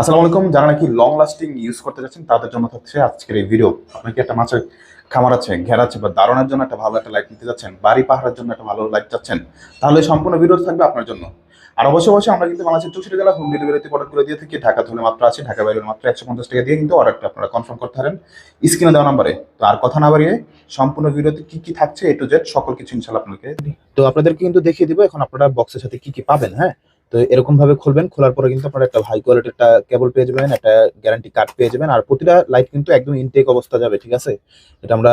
আসসালামু আলাইকুম। যারা নাকি লং লাস্টিং ইউজ করতে যাচ্ছেন, তাদের জন্য থাকছে আজকের এই ভিডিও আপনার কি একটা মাছের খামার আছে, ঘের আছে, বা দারণের জন্য একটা ভালো একটা লাইট নিতে যাচ্ছেন, বাড়ি পাহাড়ের জন্য একটা ভালো লাইট চাচ্ছেন তাহলে সম্পূর্ণ ভিডিও থাকবে আপনার জন্য। আর অবশ্যই অবশ্যই আমরা কিন্তু বাংলাদেশের চৌষট্টি জেলা হোম ডেলিভারিতে প্রোডাক্টগুলো দিয়ে থাকি। ঢাকা হলে মাত্র আছে, ঢাকা বাইরে মাত্র একশো পঞ্চাশ টাকা দিয়ে কিন্তু অর্ডারটা আপনারা কনফার্ম করতে পারেন। স্ক্রিনে দেওয়া নাম্বারে তো আর কথা না বাড়িয়ে সম্পূর্ণ ভিডিওতে কি কি থাকছে এ টু জেড সকল কিছু ইনশাল্লাহ আপনাকে তো আপনাদেরকে কিন্তু দেখিয়ে দিব এখন আপনারা বক্সের সাথে কি কি পাবেন হ্যাঁ? তো এরকম ভাবে খুলবেন, খোলার পরে কিন্তু আপনারা একটা হাই কোয়ালিটির একটা কেবল পেয়ে যাবেন, একটা গ্যারান্টি কার্ড পেয়ে যাবেন, আর প্রতিটা লাইট কিন্তু একদম ইনটেক অবস্থা যাবে, ঠিক আছে? এটা আমরা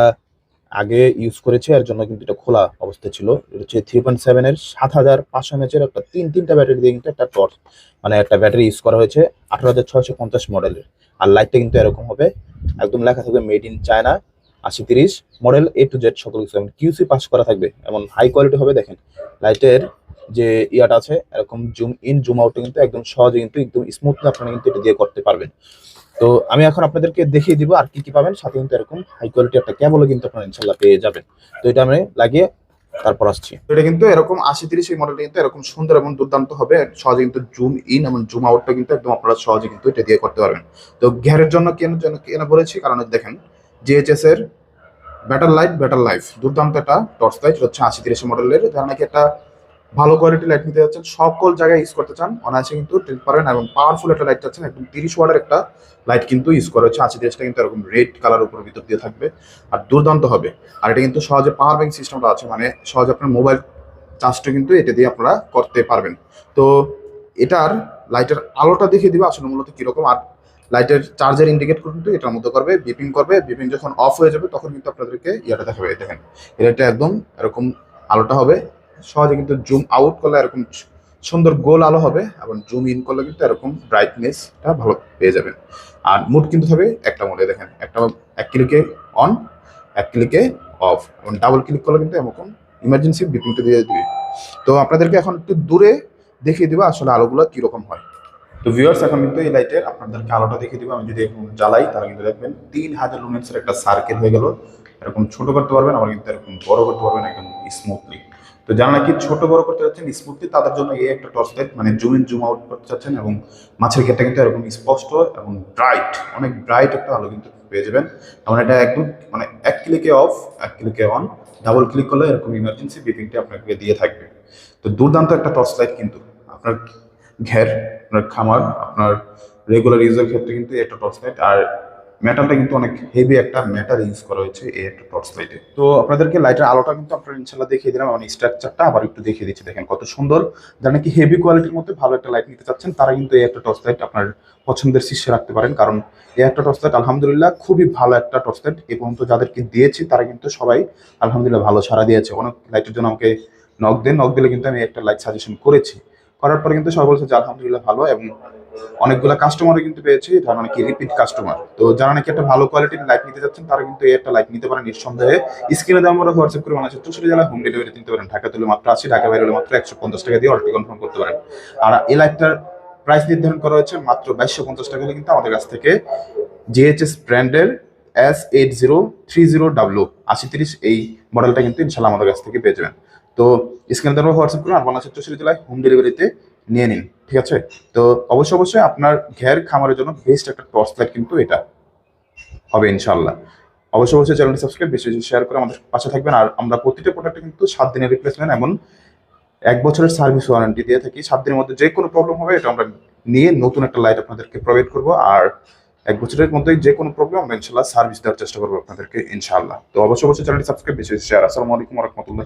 আগে ইউজ করেছি, এর জন্য কিন্তু এটা খোলা অবস্থা ছিল। এটা হচ্ছে থ্রি পয়েন্ট সেভেনের সাত হাজার পাঁচশো এমএচের একটা তিন, তিনটা ব্যাটারি দিয়ে কিন্তু একটা টর্চ মানে একটা ব্যাটারি ইউজ করা হয়েছে আঠারো হাজার ছয়শো পঞ্চাশ মডেলের আর লাইটটা কিন্তু এরকম হবে, একদম লেখা থাকবে মেড ইন চায়না আশি তিরিশ মডেল এ টু জেড সকল কিছু কিউসি পাস করা থাকবে, এমন হাই কোয়ালিটি হবে, দেখেন। লাইটের যে ইয়াটা আছে, এরকম জুম ইন জুম আউট কিন্তু একদম সহজে কিন্তু একদম স্মুথলি আপনারা কিন্তু এটা দিয়ে করতে পারবেন। তো আমি এখন আপনাদেরকে দেখিয়ে দিব আর কি কি পাবেন, সাথে কিন্তু এরকম হাই কোয়ালিটি একটা কেবলও কিন্তু আপনারা ইনশাল্লাহ পেয়ে যাবেন। তো এটা আমি লাগিয়ে তারপর আসছি। এটা কিন্তু এরকম আশি তিরিশ এই মডেলটা কিন্তু এরকম সুন্দর এবং দুর্দান্ত হবে, সহজে কিন্তু জুম ইন এবং জুম আউটটা কিন্তু একদম আপনারা সহজে কিন্তু এটা দিয়ে করতে পারবেন। তো ঘেরের জন্য কেন জন্য কেন বলেছি, কারণ দেখেন জিএইচএস এর ব্যাটার লাইট ব্যাটার লাইফ দুর্দান্ত একটা টর্চ লাইট হচ্ছে আশি তিরিশ মডেলের যারা নাকি একটা ভালো কোয়ালিটি লাইট নিতে যাচ্ছেন, সকল জায়গায় ইউজ করতে চান। অনায়াসে কিন্তু টেন পারবেন এবং পাওয়ারফুল একটা লাইট চাচ্ছেন। একদম তিরিশ ওয়ার্ডের একটা লাইট কিন্তু ইউজ করা হচ্ছে। আশি তিরিশটা কিন্তু এরকম রেড কালার উপর ভিতর দিয়ে থাকবে। আর দুর্দান্ত হবে। আর এটা কিন্তু সহজে পাওয়ার ব্যাংক সিস্টেমটা আছে। মানে সহজে আপনার মোবাইল চার্জটা কিন্তু এটা দিয়ে আপনারা করতে পারবেন। তো এটার লাইটের আলোটা দেখিয়ে দিবে আসলে মূলত কীরকম। আর লাইটের চার্জার ইন্ডিকেট কিন্তু এটার মধ্যে করবে বিপিং করবে। বিপিং যখন অফ হয়ে যাবে, তখন কিন্তু আপনাদেরকে ইয়াটা দেখাবে। দেখেন এটা একদম এরকম আলোটা হবে। সহজে কিন্তু জুম আউট করলে এরকম সুন্দর গোল আলো হবে এবং জুম ইন করলে কিন্তু এরকম ব্রাইটনেসটা ভালো পেয়ে যাবেন। আর মুড কিন্তু হবে একটা মোডে দেখেন, একটা এক ক্লিকে অন এক ক্লিকে অফ এবং ডাবল ক্লিক করলে কিন্তু এরকম ইমার্জেন্সি বিপিংটা দিয়ে দিবে। তো আপনাদেরকে এখন একটু দূরে দেখিয়ে দেবো আসলে আলোগুলো কীরকম হয়। তো ভিউয়ার্স এখন কিন্তু এই লাইটের আপনাদেরকে আলোটা দেখিয়ে দিব। আমি যদি এখন জ্বালাই, তাহলে কিন্তু দেখবেন তিন হাজার লুমেন্সের একটা সার্কেল হয়ে গেল। এরকম ছোট করতে পারবেন, আবার কিন্তু এরকম বড় করতে পারবেন একদম স্মুথলি তো যারা নাকি ছোট বড় করতে চাচ্ছেন স্মুথলি তাদের জন্য এই একটা টর্চ লাইট মানে জুম ইন জুম আউট করতে চাচ্ছেন এবং মাছের ক্ষেত্রে কিন্তু এরকম স্পষ্ট এবং ব্রাইট অনেক ব্রাইট একটা আলো কিন্তু পেয়ে যাবেন। এবং এটা একদম মানে এক ক্লিকে অফ এক ক্লিকে অন ডাবল ক্লিক করলে এরকম ইমার্জেন্সি বিপিংটি আপনাকে দিয়ে থাকবে। তো দুর্দান্ত একটা টর্চ লাইট কিন্তু। আপনার ঘের, আপনার খামার, আপনার রেগুলার ইউজের ক্ষেত্রে কিন্তু একটা টর্চ লাইট আর মেটালটা কিন্তু অনেক হেভি একটা ম্যাটার ইউজ করা হয়েছে এই একটা টর্চ লাইটে তো আপনাদেরকে লাইটের আলোটা কিন্তু আপনারা ইনশাল্লাহ দেখিয়ে দিলাম এবং স্ট্রাকচারটা আবার একটু দেখিয়ে দিচ্ছি। দেখেন কত সুন্দর। যারা নাকি হেভি কোয়ালিটির মধ্যে ভালো একটা লাইট নিতে চাচ্ছেন, তারা কিন্তু এই একটা টর্চ লাইট আপনার পছন্দের শীর্ষে রাখতে পারেন। কারণ এই একটা টর্চ লাইট আলহামদুলিল্লাহ খুবই ভালো একটা টর্চ লাইট এ পর্যন্ত যাদেরকে দিয়েছি, তারা কিন্তু সবাই আলহামদুলিল্লাহ ভালো সারা দিয়েছে। অনেক লাইটের জন্য আমাকে নক দেন। নক দিলে কিন্তু আমি একটা লাইট সাজেশন করেছি। করার পরে কিন্তু সবাই বলছে যে আলহামদুলিল্লাহ ভালো এবং অনেকগুলো কাস্টমারও কিন্তু পেয়েছি যারা নাকি রিপিট কাস্টমার তো যারা নাকি একটা ভালো কোয়ালিটির লাইট নিতে যাচ্ছেন, তারা কিন্তু এই একটা লাইট নিতে পারেন নিঃসন্দেহে। স্ক্রিনে দেওয়া আমরা হোয়াটসঅ্যাপ করে মানুষের চৌষট্টি জেলা হোম ডেলিভারি নিতে পারেন ঢাকা তুলে মাত্র আশি, ঢাকা বাইরে মাত্র একশো পঞ্চাশ টাকা দিয়ে অর্ডারটি কনফার্ম করতে পারেন। আর এই লাইটটার প্রাইস নির্ধারণ করা হয়েছে মাত্র বাইশশো পঞ্চাশ টাকা কিন্তু আমাদের কাছ থেকে জিএইচএস ব্র্যান্ডের S eight zero three zero W আশি তিরিশ এই মডেলটা কিন্তু ইনশাল্লাহ আমাদের কাছ থেকে পেয়ে যাবেন। তো স্ক্রিনে দেওয়া হোয়াটসঅ্যাপ করুন আর বাংলাদেশের চৌষট্টি জেলায় হোম ডেলিভারিতে নিয়ে নিন, ঠিক আছে? তো অবশ্যই অবশ্যই আপনার ঘের খামারের জন্য বেস্ট একটা টর্চ লাইট কিন্তু এটা হবে ইনশাল্লাহ অবশ্যই অবশ্যই চ্যানেলটি সাবস্ক্রাইব বেশি বেশি শেয়ার করে আমাদের পাশে থাকবেন। আর আমরা প্রতিটা প্রোডাক্টে কিন্তু সাত দিনের রিপ্লেসমেন্ট এমন এক বছরের সার্ভিস ওয়ারেন্টি দিয়ে থাকি। সাত দিনের মধ্যে যে কোনো প্রবলেম হবে, এটা আমরা নিয়ে নতুন একটা লাইট আপনাদেরকে প্রোভাইড করব। আর এক বছরের মধ্যেই যে কোনো প্রবলেম আমরা ইনশাল্লাহ সার্ভিস দেওয়ার চেষ্টা করব আপনাদেরকে ইনশাল্লাহ তো অবশ্যই অবশ্যই চ্যানেলটি সাবস্ক্রাইব বেশি বেশি শেয়ার আসসালামু আলাইকুম রহমতুল্লাহ